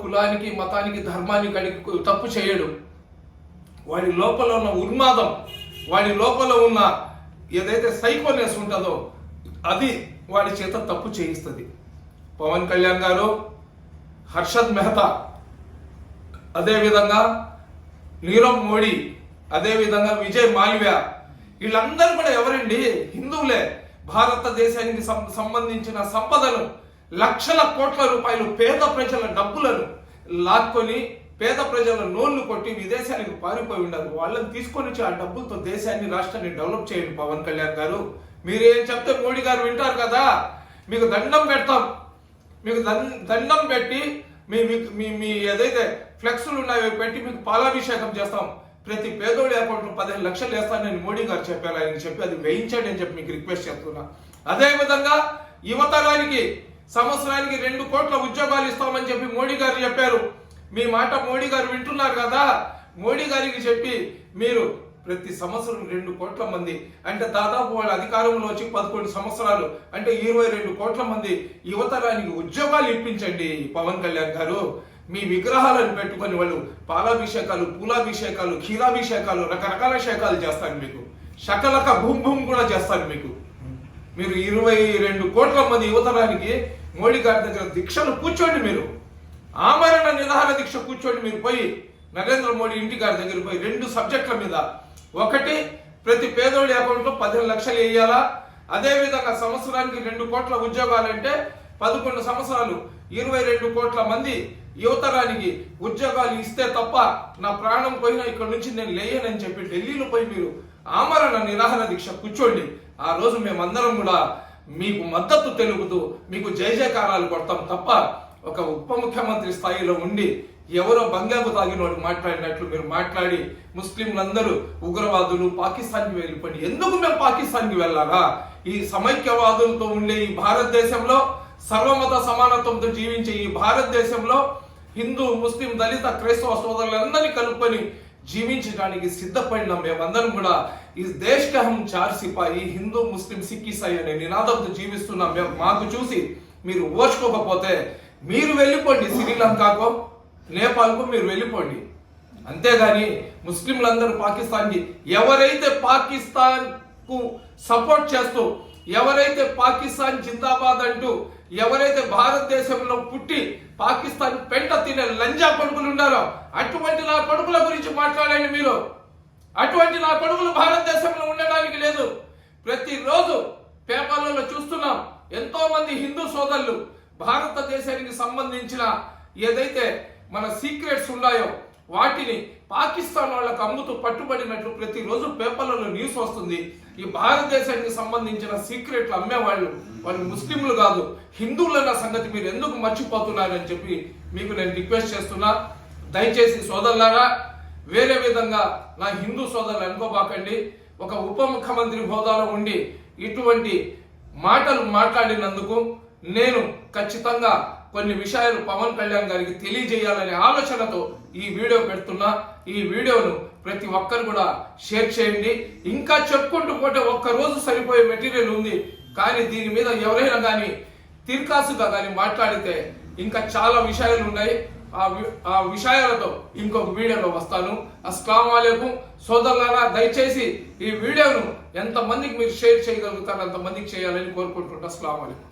కులానికి మతానికి ధర్మానికి కడిగి తప్పు చేయడు. వాడి లోపల ఉన్న ఉన్మాదం వాడి లోపల ఉన్న ఏదైతే సైకోనెస్ ఉంటుందో అది వాడి చేత తప్పు చేయిస్తుంది. పవన్ కళ్యాణ్ గారు హర్షద్ మెహతా అదేవిధంగా నీరవ్ మోడీ అదేవిధంగా విజయ్ మాల్వ్య వీళ్ళందరూ కూడా ఎవరండి? హిందువులే. భారతదేశానికి సం- సంబంధించిన సంపదను లక్షల కోట్ల రూపాయలు పేద ప్రజల డబ్బులను లాక్కొని పేద ప్రజల నోళ్ళు కొట్టి విదేశానికి పారిపోయి ఉండదు వాళ్ళని తీసుకొని వచ్చి ఆ డబ్బులతో దేశాన్ని రాష్ట్రాన్ని డెవలప్ చేయండి పవన్ కళ్యాణ్ గారు. మీరేం చెప్తే మోడీ గారు వింటారు కదా. మీకు దండం పెడతాం. మీకు దండం పెట్టి మీ మీ- మీ ఏదైతే ఫ్లెక్స్లు ఉన్నాయో పెట్టి మీకు పాలాభిషేకం చేస్తాం. ప్రతి పేదోడి అకౌంట్లో పదిహేను లక్షలు వేస్తానని మోడీ గారు చెప్పారు. ఆయన చెప్పి అది వేయించండి అని చెప్పి మీకు రిక్వెస్ట్ చేస్తున్నా. అదేవిధంగా యువతరానికి సంవత్సరానికి రెండు కోట్ల ఉద్యోగాలు ఇస్తామని చెప్పి మోడీ గారు చెప్పారు. మీ మాట మోడీ గారు వింటున్నారు కదా? మోడీ గారికి చెప్పి మీరు ప్రతి సంవత్సరం రెండు కోట్ల మంది అంటే దాదాపు వాళ్ళ అధికారంలో వచ్చి పదకొండు సంవత్సరాలు అంటే ఇరవై రెండు కోట్ల మంది యువతరానికి ఉద్యోగాలు ఇప్పించండి పవన్ కళ్యాణ్ గారు. మీ విగ్రహాలను పెట్టుకొని వాళ్ళు పాలాభిషేకాలు పూలాభిషేకాలు క్షీరాభిషేకాలు రకరకాల శేఖాలు చేస్తారు మీకు. శకలక భూమ్ భూమ్ కూడా చేస్తారు మీకు. మీరు ఇరవై రెండు కోట్ల మంది యువతరానికి మోడీ గారి దగ్గర దీక్షలు కూర్చోండి మీరు. ఆమరణ నిదాన దీక్ష కూర్చోండి మీరు పోయి నరేంద్ర మోడీ ఇంటి గారి దగ్గర పోయి రెండు సబ్జెక్టుల మీద. ఒకటి ప్రతి పేదోడి అకౌంట్లో పదిహేను లక్షలు వేయాలా? అదేవిధంగా సంవత్సరానికి రెండు కోట్ల ఉద్యోగాలంటే పదకొండు సంవత్సరాలు ఇరవై రెండు కోట్ల మంది యువతరానికి ఉద్యోగాలు ఇస్తే తప్ప నా ప్రాణం పోయినా ఇక్కడ నుంచి నేను లేయనని చెప్పి ఢిల్లీలో పోయి మీరు ఆమరణ నిరాహార దీక్ష కూర్చోండి. ఆ రోజు మేమందరం కూడా మీకు మద్దతు తెలుపుతూ మీకు జయ జయకారాలు కొడతాం తప్ప ఒక ఉప ముఖ్యమంత్రి స్థాయిలో ఉండి ఎవరో బంగారు తాగినోడు మాట్లాడినట్లు మీరు మాట్లాడి ముస్లింలందరూ ఉగ్రవాదులు పాకిస్తాన్కి వెళ్ళిపోయి ఎందుకు మేము పాకిస్తాన్కి వెళ్ళాలా? ఈ సమైక్యవాదులతో ఉండే ఈ భారతదేశంలో సర్వమత సమానత్వంతో జీవించే ఈ భారతదేశంలో హిందూ ముస్లిం దళిత క్రైస్తవ సోదరులందరినీ కలుపుకొని జీవించడానికి సిద్ధపడిన మేమందరం కూడా. ఈ దేశ్ చార్సిపాయి చార్ సిపాయి హిందూ ముస్లిం సిక్ ఇసాయి అనే నినాదంతో జీవిస్తున్న. మేము మాకు చూసి మీరు ఓర్చుకోకపోతే మీరు వెళ్ళిపోండి శ్రీలంకకో నేపాల్కు మీరు వెళ్ళిపోండి. అంతేగాని ముస్లింలందరూ పాకిస్తాన్కి ఎవరైతే పాకిస్తాన్కు సపోర్ట్ చేస్తూ ఎవరైతే పాకిస్తాన్ జిందాబాద్ అంటూ ఎవరైతే భారతదేశంలో పుట్టి పాకిస్తాన్ పెంట తినే లంజా కొడుకులు ఉన్నారో అటువంటి నా కొడుకుల గురించి మాట్లాడండి మీరు. అటువంటి నా కొడుకులు భారతదేశంలో ఉండడానికి లేదు. ప్రతిరోజు పేపర్లలో చూస్తున్నాం ఎంతో మంది హిందూ సోదరులు భారతదేశానికి సంబంధించిన ఏదైతే మన సీక్రెట్స్ ఉన్నాయో వాటిని పాకిస్తాన్ వాళ్ళకు అమ్ముతూ పట్టుబడినట్లు ప్రతిరోజు పేపర్లలో న్యూస్ వస్తుంది. ఈ భారతదేశానికి సంబంధించిన సీక్రెట్లు అమ్మేవాళ్ళు వాళ్ళు ముస్లింలు కాదు హిందువులన్న సంగతి మీరు ఎందుకు మర్చిపోతున్నారని చెప్పి మీకు నేను రిక్వెస్ట్ చేస్తున్నా. దయచేసి సోదరులారా వేరే విధంగా నా హిందూ సోదరులు అనుకోబాకండి. ఒక ఉప ముఖ్యమంత్రి హోదాలో ఉండి ఇటువంటి మాటలు మాట్లాడినందుకు నేను ఖచ్చితంగా కొన్ని విషయాలు పవన్ కళ్యాణ్ గారికి తెలియజేయాలనే ఆలోచనతో ఈ వీడియో పెడుతున్నా. ఈ వీడియోను ప్రతి ఒక్కరు కూడా షేర్ చేయండి. ఇంకా చెప్పుకుంటూ పోతే ఒక్క రోజు సరిపోయే మెటీరియల్ ఉంది. కానీ దీని మీద ఎవరైనా కానీ తిర్కాసుగా కానీ మాట్లాడితే ఇంకా చాలా విషయాలు ఉన్నాయి. ఆ ఆ విషయాలతో ఇంకొక వీడియోలో వస్తాను. అస్సలం వాలేకు సోదరులారా దయచేసి ఈ వీడియోను ఎంతమందికి మీరు షేర్ చేయగలుగుతారు అంతమందికి చేయాలని కోరుకుంటున్నా. అస్సలం వాలేకు